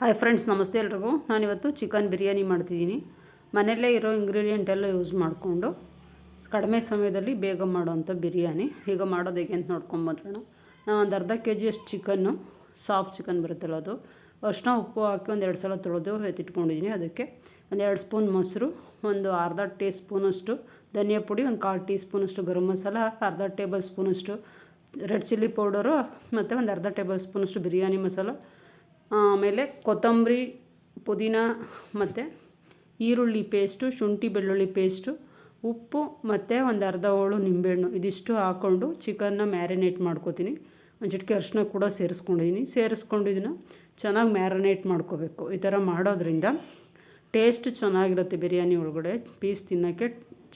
Hi friends ನಮಸ್ತೆ ಎಲ್ರಿಗೂ. ನಾನಿವತ್ತು ಚಿಕನ್ ಬಿರಿಯಾನಿ ಮಾಡ್ತಿದ್ದೀನಿ. ಮನೆಯಲ್ಲೇ ಇರೋ ಇಂಗ್ರೀಡಿಯೆಂಟ್ ಎಲ್ಲ ಯೂಸ್ ಮಾಡಿಕೊಂಡು ಕಡಿಮೆ ಸಮಯದಲ್ಲಿ ಬೇಗ ಮಾಡೋವಂಥ ಬಿರಿಯಾನಿ. ಈಗ ಮಾಡೋದು ಹೇಗೆ ಅಂತ ನೋಡ್ಕೊಂಬಂದ್ರೋಣ ನಾನು ಒಂದು ಅರ್ಧ ಕೆ ಜಿಯಷ್ಟು ಚಿಕನ್ನು ಸಾಫ್ಟ್ ಚಿಕನ್ ಬರುತ್ತಲ್ಲ ಅದು. ಅರ್ಶಿನ ಉಪ್ಪು ಹಾಕಿ ಒಂದು ಎರಡು ಸಲ ತೊಳೆದು ಎತ್ತಿಟ್ಕೊಂಡಿದ್ದೀನಿ. ಅದಕ್ಕೆ ಒಂದು ಎರಡು ಸ್ಪೂನ್ ಮೊಸರು, ಒಂದು ಅರ್ಧ ಟೀ ಸ್ಪೂನಷ್ಟು ಧನಿಯಾ ಪುಡಿ, ಒಂದು ಕಾಲು ಟೀ ಸ್ಪೂನಷ್ಟು ಗರಂ ಮಸಾಲ, ಅರ್ಧ ಟೇಬಲ್ ಸ್ಪೂನಷ್ಟು ರೆಡ್ ಚಿಲ್ಲಿ ಪೌಡರು ಮತ್ತು ಒಂದು ಅರ್ಧ ಟೇಬಲ್ ಸ್ಪೂನಷ್ಟು ಬಿರಿಯಾನಿ ಮಸಾಲ. ಆಮೇಲೆ ಕೊತ್ತಂಬರಿ, ಪುದೀನ ಮತ್ತು ಈರುಳ್ಳಿ ಪೇಸ್ಟು ಶುಂಠಿ ಬೆಳ್ಳುಳ್ಳಿ ಪೇಸ್ಟು ಉಪ್ಪು ಮತ್ತು ಒಂದು ಅರ್ಧ ಹೋಳು ನಿಂಬೆಹಣ್ಣು. ಇದಿಷ್ಟು ಹಾಕ್ಕೊಂಡು ಚಿಕನ್ನ ಮ್ಯಾರಿನೇಟ್ ಮಾಡ್ಕೋತೀನಿ. ಒಂದು ಚಿಟಿಕೆ ಅರಿಶಿನ ಕೂಡ ಸೇರಿಸ್ಕೊಂಡಿದ್ದೀನಿ ಸೇರಿಸ್ಕೊಂಡು ಇದನ್ನು ಚೆನ್ನಾಗಿ ಮ್ಯಾರಿನೇಟ್ ಮಾಡ್ಕೋಬೇಕು. ಈ ಥರ ಮಾಡೋದ್ರಿಂದ ಟೇಸ್ಟ್ ಚೆನ್ನಾಗಿರುತ್ತೆ ಬಿರಿಯಾನಿ ಒಳಗಡೆ. ಪೀಸ್ ತಿನ್ನೋಕ್ಕೆ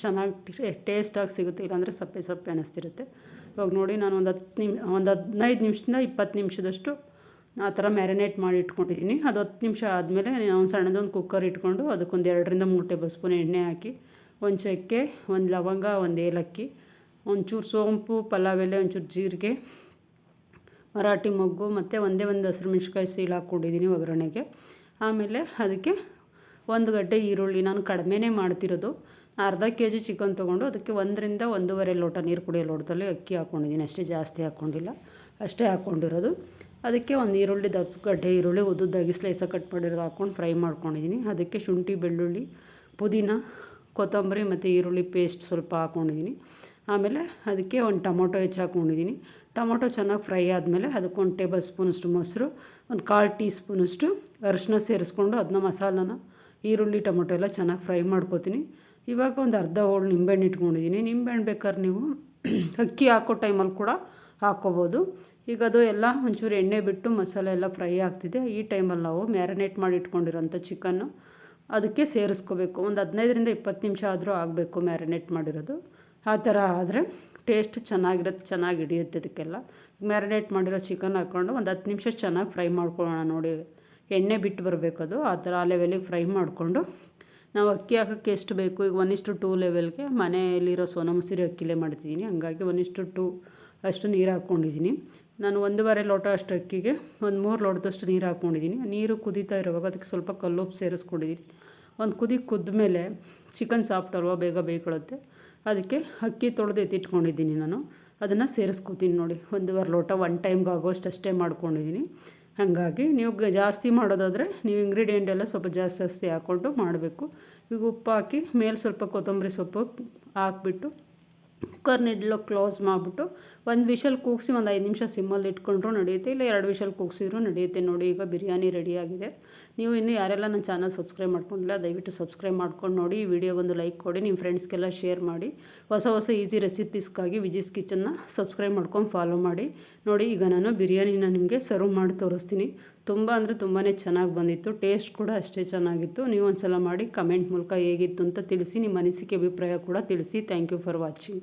ಚೆನ್ನಾಗಿ ಟೇಸ್ಟಾಗಿ ಸಿಗುತ್ತೆ. ಇಲ್ಲಾಂದರೆ ಸಪ್ಪೆ ಸಪ್ಪೆ ಅನ್ನಿಸ್ತಿರುತ್ತೆ ಇವಾಗ ನೋಡಿ ನಾನು ಒಂದು ಹತ್ತು ನಿಮ್, ಒಂದು ಹದಿನೈದು ನಿಮಿಷದಿಂದ ಇಪ್ಪತ್ತು ನಿಮಿಷದಷ್ಟು ಆ ಥರ ಮ್ಯಾರಿನೇಟ್ ಮಾಡಿ ಇಟ್ಕೊಂಡಿದ್ದೀನಿ. ಅದು ಹತ್ತು ನಿಮಿಷ ಆದಮೇಲೆ ಒಂದು ಸಣ್ಣದೊಂದು ಕುಕ್ಕರ್ ಇಟ್ಕೊಂಡು ಅದಕ್ಕೊಂದು ಎರಡರಿಂದ ಮೂರು ಟೇಬಲ್ ಸ್ಪೂನ್ ಎಣ್ಣೆ ಹಾಕಿ, ಒಂದು ಚಕ್ಕೆ, ಒಂದು ಲವಂಗ, ಒಂದು ಏಲಕ್ಕಿ, ಒಂಚೂರು ಸೋಂಪು, ಪಲಾವ್ ಎಲೆ, ಒಂಚೂರು ಜೀರಿಗೆ, ಮರಾಠಿ ಮೊಗ್ಗು ಮತ್ತು ಒಂದೇ ಒಂದು ಹಸಿರು ಮೆಣ್ಸಿಕಾಯಿ ಸೀಳು ಹಾಕ್ಕೊಂಡಿದ್ದೀನಿ ಒಗ್ಗರಣೆಗೆ. ಆಮೇಲೆ ಅದಕ್ಕೆ ಒಂದು ಗಡ್ಡೆ ಈರುಳ್ಳಿ. ನಾನು ಕಡಿಮೆನೇ ಮಾಡ್ತಿರೋದು. ಅರ್ಧ ಕೆ ಜಿ ಚಿಕನ್ ತೊಗೊಂಡು ಅದಕ್ಕೆ ಒಂದರಿಂದ ಒಂದೂವರೆ ಲೋಟ ನೀರು ಕುಡಿಯೋ ಲೋಟದಲ್ಲಿ ಅಕ್ಕಿ ಹಾಕ್ಕೊಂಡಿದ್ದೀನಿ. ಅಷ್ಟೇ ಜಾಸ್ತಿ ಹಾಕ್ಕೊಂಡಿಲ್ಲ. ಅಷ್ಟೇ ಹಾಕ್ಕೊಂಡಿರೋದು. ಅದಕ್ಕೆ ಒಂದು ಈರುಳ್ಳಿ ದಪ್ಪ, ಗಡ್ಡೆ ಈರುಳ್ಳಿ ಉದ್ದುದ್ದಾಗಿ ಸ್ಲೈಸಾಗಿ ಕಟ್ ಮಾಡಿರೋದು ಹಾಕ್ಕೊಂಡು ಫ್ರೈ ಮಾಡ್ಕೊಂಡಿದ್ದೀನಿ ಅದಕ್ಕೆ ಶುಂಠಿ, ಬೆಳ್ಳುಳ್ಳಿ, ಪುದೀನ, ಕೊತ್ತಂಬರಿ ಮತ್ತು ಈರುಳ್ಳಿ ಪೇಸ್ಟ್ ಸ್ವಲ್ಪ ಹಾಕ್ಕೊಂಡಿದ್ದೀನಿ ಆಮೇಲೆ ಅದಕ್ಕೆ ಒಂದು ಟೊಮೊಟೊ ಹೆಚ್ಚು ಹಾಕ್ಕೊಂಡಿದ್ದೀನಿ ಟೊಮೊಟೊ ಚೆನ್ನಾಗಿ ಫ್ರೈ ಆದಮೇಲೆ ಅದಕ್ಕೊಂದು ಟೇಬಲ್ ಸ್ಪೂನಷ್ಟು ಮೊಸರು, ಒಂದು ಕಾಲು ಟೀ ಸ್ಪೂನಷ್ಟು ಅರಿಶಿನ ಸೇರಿಸ್ಕೊಂಡು ಅದನ್ನ ಮಸಾಲನ, ಈರುಳ್ಳಿ, ಟೊಮೊಟೊ ಎಲ್ಲ ಚೆನ್ನಾಗಿ ಫ್ರೈ ಮಾಡ್ಕೊತೀನಿ. ಇವಾಗ ಒಂದು ಅರ್ಧ ಹೋಳು ನಿಂಬೆಹಣ್ಣು ಇಟ್ಕೊಂಡಿದ್ದೀನಿ ನಿಂಬೆಹಣ್ಣು ಬೇಕಾದ್ರೆ ನೀವು ಅಕ್ಕಿ ಹಾಕೋ ಟೈಮಲ್ಲಿ ಕೂಡ ಹಾಕ್ಕೋಬೋದು. ಈಗ ಅದು ಎಲ್ಲ ಒಂಚೂರು ಎಣ್ಣೆ ಬಿಟ್ಟು ಮಸಾಲೆ ಎಲ್ಲ ಫ್ರೈ ಆಗ್ತಿದೆ. ಈ ಟೈಮಲ್ಲಿ ನಾವು ಮ್ಯಾರಿನೇಟ್ ಮಾಡಿ ಇಟ್ಕೊಂಡಿರೋಂಥ ಚಿಕನ್ನು ಅದಕ್ಕೆ ಸೇರಿಸ್ಕೋಬೇಕು. ಒಂದು ಹದಿನೈದರಿಂದ ಇಪ್ಪತ್ತು ನಿಮಿಷ ಆದರೂ ಆಗಬೇಕು ಮ್ಯಾರಿನೇಟ್ ಮಾಡಿರೋದು. ಆ ಥರ ಆದರೆ ಟೇಸ್ಟ್ ಚೆನ್ನಾಗಿರುತ್ತೆ, ಚೆನ್ನಾಗಿ ಹಿಡಿಯುತ್ತೆ ಅದಕ್ಕೆಲ್ಲ ಮ್ಯಾರಿನೇಟ್ ಮಾಡಿರೋ ಚಿಕನ್ ಹಾಕ್ಕೊಂಡು ಒಂದು ಹತ್ತು ನಿಮಿಷ ಚೆನ್ನಾಗಿ ಫ್ರೈ ಮಾಡ್ಕೊಳ್ಳೋಣ ನೋಡಿ. ಎಣ್ಣೆ ಬಿಟ್ಟು ಬರಬೇಕು ಅದು. ಆ ಥರ ಆ ಲೆವೆಲಿಗೆ ಫ್ರೈ ಮಾಡಿಕೊಂಡು ನಾವು ಅಕ್ಕಿ ಹಾಕೋಕ್ಕೆ ಎಷ್ಟು ಬೇಕು? ಈಗ ಒನ್ ಇಷ್ಟು ಟೂ ಲೆವೆಲ್ಗೆ ಮನೆಯಲ್ಲಿರೋ ಸೋನಾ ಮಸೂರಿ ಅಕ್ಕಿಲೇ ಮಾಡ್ತಿದ್ದೀನಿ. ಹಂಗಾಗಿ ಒನ್ ಇಷ್ಟು ಟೂ ಅಷ್ಟು ನೀರು ಹಾಕ್ಕೊಂಡಿದ್ದೀನಿ. ನಾನು ಒಂದೂವರೆ ಲೋಟ ಅಷ್ಟು ಅಕ್ಕಿಗೆ ಒಂದು ಮೂರು ಲೋಟದಷ್ಟು ನೀರು ಹಾಕ್ಕೊಂಡಿದ್ದೀನಿ ನೀರು ಕುದೀತಾ ಇರುವಾಗ ಅದಕ್ಕೆ ಸ್ವಲ್ಪ ಕಲ್ಲುಪ್ಪು ಸೇರಿಸ್ಕೊಂಡಿದ್ದೀನಿ ಒಂದು ಕುದಿ ಕುದ್ದ ಮೇಲೆ ಚಿಕನ್ ಸಾಫ್ಟ್ ಅಲ್ವಾ ಬೇಗ ಬೇಯ್ಕೊಳ್ಳುತ್ತೆ ಅದಕ್ಕೆ ಅಕ್ಕಿ ತೊಳೆದು ಎತ್ತಿಟ್ಕೊಂಡಿದ್ದೀನಿ ನಾನು. ಅದನ್ನು ಸೇರಿಸ್ಕೊತೀನಿ ನೋಡಿ. ಒಂದೂವರೆ ಲೋಟ ಒನ್ ಟೈಮ್ಗೆ ಆಗೋಷ್ಟು ಅಷ್ಟೇ ಮಾಡ್ಕೊಂಡಿದ್ದೀನಿ ಹಾಗಾಗಿ ನೀವು ಜಾಸ್ತಿ ಮಾಡೋದಾದರೆ ನೀವು ಇಂಗ್ರೀಡಿಯೆಂಟ್ ಎಲ್ಲ ಸ್ವಲ್ಪ ಜಾಸ್ತಿ ಜಾಸ್ತಿ ಹಾಕ್ಕೊಂಡು ಮಾಡಬೇಕು. ಈಗ ಉಪ್ಪು ಹಾಕಿ, ಮೇಲೆ ಸ್ವಲ್ಪ ಕೊತ್ತಂಬರಿ ಸೊಪ್ಪು ಹಾಕ್ಬಿಟ್ಟು ಕುಕ್ಕರ್ನ ಇಡ್ಲೋ ಕ್ಲೋಸ್ ಮಾಡಿಬಿಟ್ಟು ಒಂದು ವಿಷಲ್ ಕೂಗಿಸಿ ಒಂದು ಐದು ನಿಮಿಷ ಸಿಮ್ಮಲ್ಲಿ ಇಟ್ಕೊಂಡ್ರು ನಡೆಯುತ್ತೆ, ಇಲ್ಲ ಎರಡು ವಿಷಲ್ ಕೂಗಿಸಿದ್ರು ನಡೆಯುತ್ತೆ ನೋಡಿ, ಈಗ ಬಿರಿಯಾನಿ ರೆಡಿಯಾಗಿದೆ ನೀವು ಇನ್ನೂ ಯಾರೆಲ್ಲ ನನ್ನ ಚಾನಲ್ ಸಬ್ಸ್ಕ್ರೈಬ್ ಮಾಡ್ಕೊಂಡಿಲ್ಲ, ದಯವಿಟ್ಟು ಸಬ್ಸ್ಕ್ರೈಬ್ ಮಾಡ್ಕೊಂಡು ನೋಡಿ, ಈ ವಿಡಿಯೋಗೊಂದು ಲೈಕ್ ಕೊಡಿ, ನಿಮ್ಮ ಫ್ರೆಂಡ್ಸ್ಗೆಲ್ಲ ಶೇರ್ ಮಾಡಿ. ಹೊಸ ಹೊಸ ಈಸಿ ರೆಸಿಪೀಸ್ಗಾಗಿ ವಿಜಿಸ್ ಕಿಚನ್ನ ಸಬ್ಸ್ಕ್ರೈಬ್ ಮಾಡ್ಕೊಂಡು ಫಾಲೋ ಮಾಡಿ. ನೋಡಿ, ಈಗ ನಾನು ಬಿರಿಯಾನಿನ ನಿಮಗೆ ಸರ್ವ್ ಮಾಡಿ ತೋರಿಸ್ತೀನಿ. ತುಂಬ ಅಂದರೆ ತುಂಬಾ ಚೆನ್ನಾಗಿ ಬಂದಿತ್ತು ಟೇಸ್ಟ್ ಕೂಡ ಅಷ್ಟೇ ಚೆನ್ನಾಗಿತ್ತು. ನೀವು ಒಂದು ಸಲ ಮಾಡಿ ಕಮೆಂಟ್ ಮೂಲಕ ಹೇಗಿತ್ತು ಅಂತ ತಿಳಿಸಿ, ನಿಮ್ಮ ಅನಿಸಿಕೆ, ಅಭಿಪ್ರಾಯ ಕೂಡ ತಿಳಿಸಿ. Thank you for watching